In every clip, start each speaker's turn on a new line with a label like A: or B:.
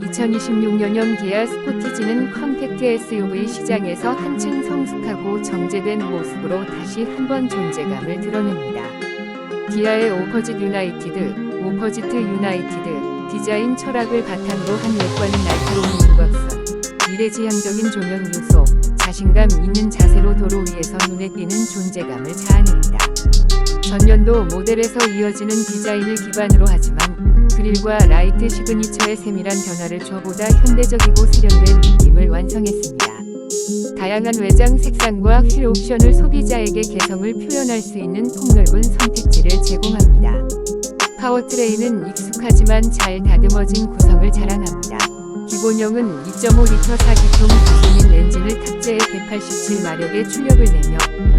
A: 2026년 형 기아 스포티지는 컴팩트 SUV 시장에서 한층 성숙하고 정제된 모습으로 다시 한번 존재감을 드러냅니다. 기아의 오퍼짓 유나이티드, 오퍼지트 유나이티드 디자인 철학을 바탕으로 한 외관은 날카로운 윤곽선, 미래지향적인 조명 요소, 자신감 있는 자세로 도로 위에서 눈에 띄는 존재감을 자아냅니다. 전년도 모델에서 이어지는 디자인을 기반으로 하지만 그릴과 라이트 시그니처의 세밀한 변화를 저보다 현대적이고 세련된 느낌을 완성했습니다. 다양한 외장 색상과 휠 옵션을 소비자에게 개성을 표현할 수 있는 폭넓은 선택지를 제공합니다. 파워트레인은 익숙하지만 잘 다듬어진 구성을 자랑합니다. 기본형은 2.5리터 4기통 가솔린 엔진을 탑재해 187마력의 출력을 내며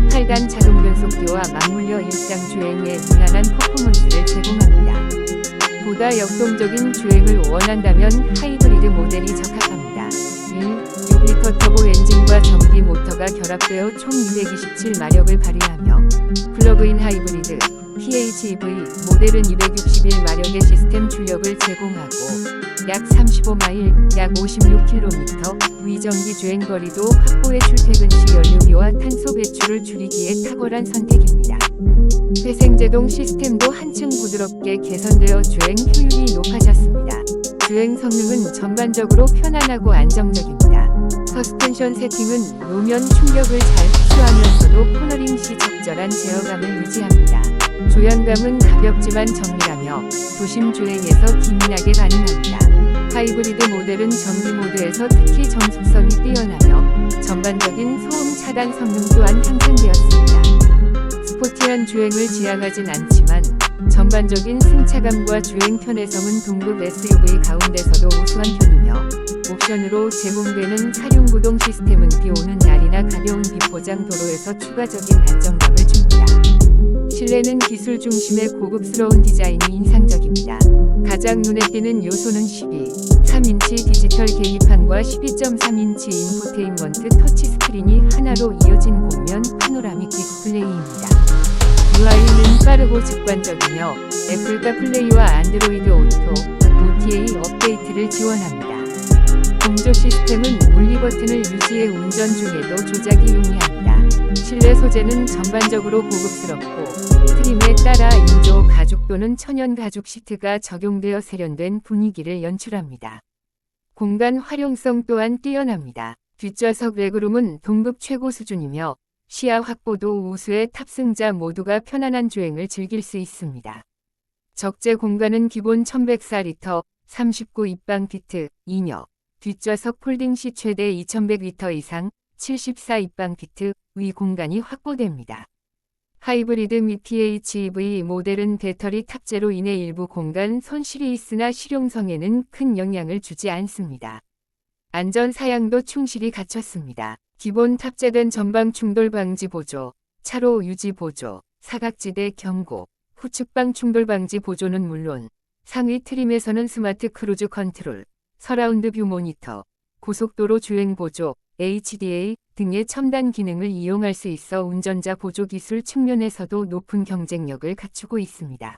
A: 8단 자동 변속기와 맞물려 일상 주행에 무난한 퍼포먼스를 제공합니다. 보다 역동적인 주행을 원한다면 하이브리드 모델이 적합합니다. 1. 6리터 터보 엔진과 전기 모터가 결합되어 총 227마력을 발휘하며 플러그인 하이브리드 PHEV 모델은 261마력의 시스템 출력을 제공하고 약 35마일, 약 56km 위정기 주행 거리도 확보해 출퇴근 시 연료비와 탄소 배출을 줄이기에 탁월한 선택입니다. 회생제동 시스템도 한층 부드럽게 개선되어 주행 효율이 높아졌습니다. 주행 성능은 전반적으로 편안하고 안정적입니다. 서스펜션 세팅은 노면 충격을 잘 흡수하면서도 코너링 시 적절한 제어감을 유지합니다. 조향감은 가볍지만 정밀하며 도심 주행에서 기민하게 반응합니다. 하이브리드 모델은 전기 모드에서 특히 정숙성이 뛰어나며 전반적인 소음 차단 성능 또한 향상되었습니다. 스포티한 주행을 지향하진 않지만 전반적인 승차감과 주행 편의성은 동급 SUV 가운데서도 우수한 편이며 옵션으로 제공되는 사륜구동 시스템은 비 오는 날이나 가벼운 비포장 도로에서 추가적인 안정감을 줍니다. 실내는 기술 중심의 고급스러운 디자인이 인상적입니다. 가장 눈에 띄는 요소는 12, 3인치 디지털 계기판과 12.3인치 인포테인먼트 터치 스크린이 하나로 이어진 곡면 파노라믹 디스플레이입니다. UI는 빠르고 직관적이며 애플과 플레이와 안드로이드 오토, OTA 업데이트를 지원합니다. 공조 시스템은 물리 버튼을 유지해 운전 중에도 조작이 용이합니다. 실내 소재는 전반적으로 고급스럽고 트림에 따라 인조 가죽 또는 천연 가죽 시트가 적용되어 세련된 분위기를 연출합니다. 공간 활용성 또한 뛰어납니다. 뒷좌석 레그룸은 동급 최고 수준이며 시야 확보도 우수해 탑승자 모두가 편안한 주행을 즐길 수 있습니다. 적재 공간은 기본 1104리터, 39 입방 피트, 2녀, 뒷좌석 폴딩 시 최대 2100리터 이상, 74 입방 피트, 위 공간이 확보됩니다. 하이브리드 및 PHEV 모델은 배터리 탑재로 인해 일부 공간 손실이 있으나 실용성에는 큰 영향을 주지 않습니다. 안전 사양도 충실히 갖췄습니다. 기본 탑재된 전방 충돌 방지 보조, 차로 유지 보조, 사각지대 경고, 후측방 충돌 방지 보조는 물론 상위 트림에서는 스마트 크루즈 컨트롤, 서라운드 뷰 모니터, 고속도로 주행 보조, HDA 등의 첨단 기능을 이용할 수 있어 운전자 보조 기술 측면에서도 높은 경쟁력을 갖추고 있습니다.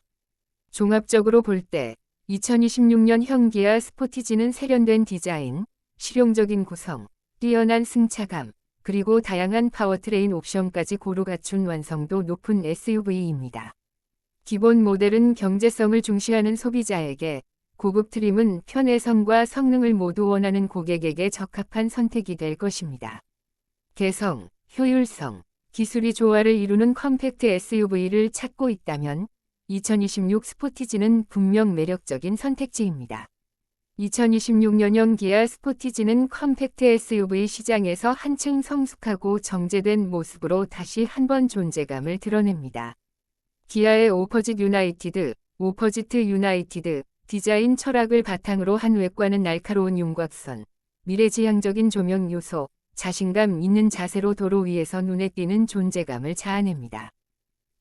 A: 종합적으로 볼 때 2026년 현기아 스포티지는 세련된 디자인, 실용적인 구성, 뛰어난 승차감, 그리고 다양한 파워트레인 옵션까지 고루 갖춘 완성도 높은 SUV입니다. 기본 모델은 경제성을 중시하는 소비자에게, 고급 트림은 편의성과 성능을 모두 원하는 고객에게 적합한 선택이 될 것입니다. 개성, 효율성, 기술이 조화를 이루는 컴팩트 SUV를 찾고 있다면 2026 스포티지는 분명 매력적인 선택지입니다. 2026년형 기아 스포티지는 컴팩트 SUV 시장에서 한층 성숙하고 정제된 모습으로 다시 한번 존재감을 드러냅니다. 기아의 오퍼짓 유나이티드, 오퍼지트 유나이티드 디자인 철학을 바탕으로 한 외관은 날카로운 윤곽선, 미래지향적인 조명 요소, 자신감 있는 자세로 도로 위에서 눈에 띄는 존재감을 자아냅니다.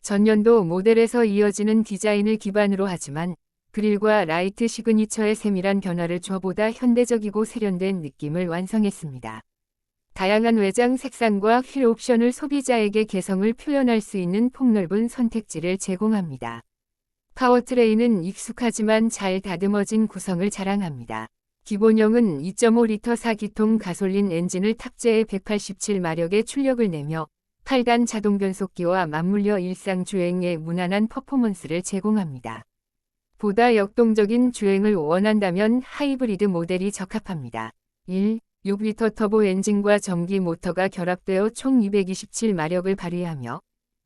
A: 전년도 모델에서 이어지는 디자인을 기반으로 하지만 그릴과 라이트 시그니처의 세밀한 변화를 저보다 현대적이고 세련된 느낌을 완성했습니다. 다양한 외장 색상과 휠 옵션을 소비자에게 개성을 표현할 수 있는 폭넓은 선택지를 제공합니다. 파워트레인은 익숙하지만 잘 다듬어진 구성을 자랑합니다. 기본형은 2.5리터 4기통 가솔린 엔진을 탑재해 187마력의 출력을 내며 8단 자동 변속기와 맞물려 일상 주행에 무난한 퍼포먼스를 제공합니다. 보다 역동적인 주행을 원한다면 하이브리드 모델이 적합합니다. 1. 6리터 터보 엔진과 전기 모터가 결합되어 총 227마력을 발휘하며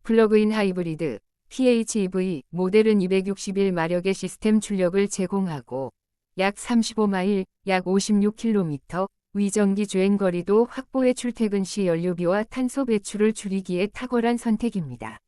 A: 플러그인 하이브리드 PHEV 모델은 261마력의 시스템 출력을 제공하고 약 35마일, 약 56km, 위전기 주행 거리도 확보해 출퇴근 시 연료비와 탄소 배출을 줄이기에 탁월한 선택입니다.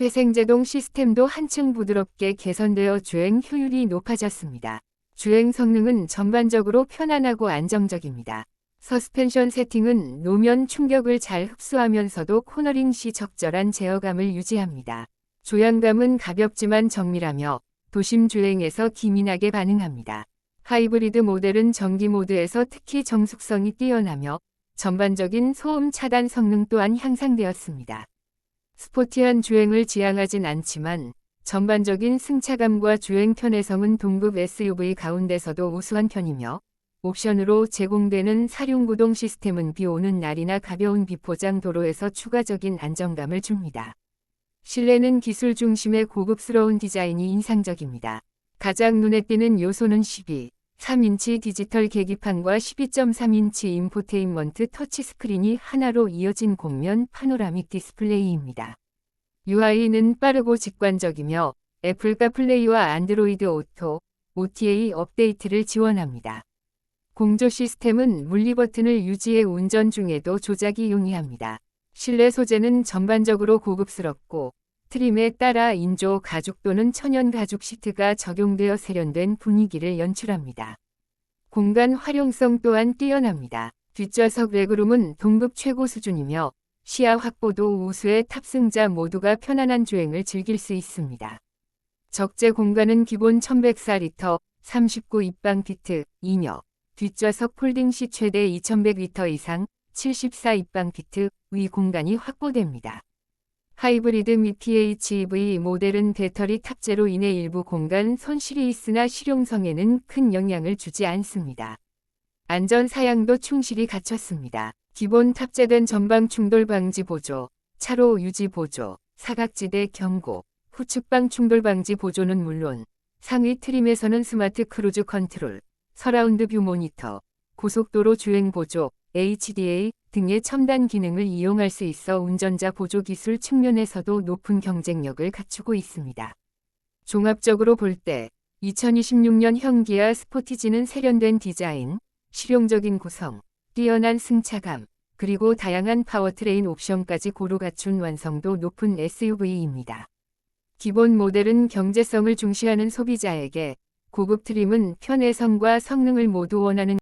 A: 회생제동 시스템도 한층 부드럽게 개선되어 주행 효율이 높아졌습니다. 주행 성능은 전반적으로 편안하고 안정적입니다. 서스펜션 세팅은 노면 충격을 잘 흡수하면서도 코너링 시 적절한 제어감을 유지합니다. 조향감은 가볍지만 정밀하며 도심 주행에서 기민하게 반응합니다. 하이브리드 모델은 전기 모드에서 특히 정숙성이 뛰어나며 전반적인 소음 차단 성능 또한 향상되었습니다. 스포티한 주행을 지향하진 않지만 전반적인 승차감과 주행 편의성은 동급 SUV 가운데서도 우수한 편이며 옵션으로 제공되는 사륜구동 시스템은 비 오는 날이나 가벼운 비포장 도로에서 추가적인 안정감을 줍니다. 실내는 기술 중심의 고급스러운 디자인이 인상적입니다. 가장 눈에 띄는 요소는 12, 3인치 디지털 계기판과 12.3인치 인포테인먼트 터치스크린이 하나로 이어진 곡면 파노라믹 디스플레이입니다. UI는 빠르고 직관적이며 애플과 플레이와 안드로이드 오토, OTA 업데이트를 지원합니다. 공조 시스템은 물리 버튼을 유지해 운전 중에도 조작이 용이합니다. 실내 소재는 전반적으로 고급스럽고 트림에 따라 인조 가죽 또는 천연 가죽 시트가 적용되어 세련된 분위기를 연출합니다. 공간 활용성 또한 뛰어납니다. 뒷좌석 레그룸은 동급 최고 수준이며 시야 확보도 우수해 탑승자 모두가 편안한 주행을 즐길 수 있습니다. 적재 공간은 기본 1104리터, 39 입방 피트, 2녀, 뒷좌석 폴딩 시 최대 2100리터 이상, 74 입방 피트, 위 공간이 확보됩니다. 하이브리드 및 PHEV 모델은 배터리 탑재로 인해 일부 공간 손실이 있으나 실용성에는 큰 영향을 주지 않습니다. 안전 사양도 충실히 갖췄습니다. 기본 탑재된 전방 충돌 방지 보조, 차로 유지 보조, 사각지대 경고, 후측방 충돌 방지 보조는 물론 상위 트림에서는 스마트 크루즈 컨트롤, 서라운드 뷰 모니터, 고속도로 주행 보조, HDA 등의 첨단 기능을 이용할 수 있어 운전자 보조 기술 측면에서도 높은 경쟁력을 갖추고 있습니다. 종합적으로 볼 때 2026년형 기아 스포티지는 세련된 디자인, 실용적인 구성, 뛰어난 승차감, 그리고 다양한 파워트레인 옵션까지 고루 갖춘 완성도 높은 SUV입니다. 기본 모델은 경제성을 중시하는 소비자에게 고급 트림은 편의성과 성능을 모두 원하는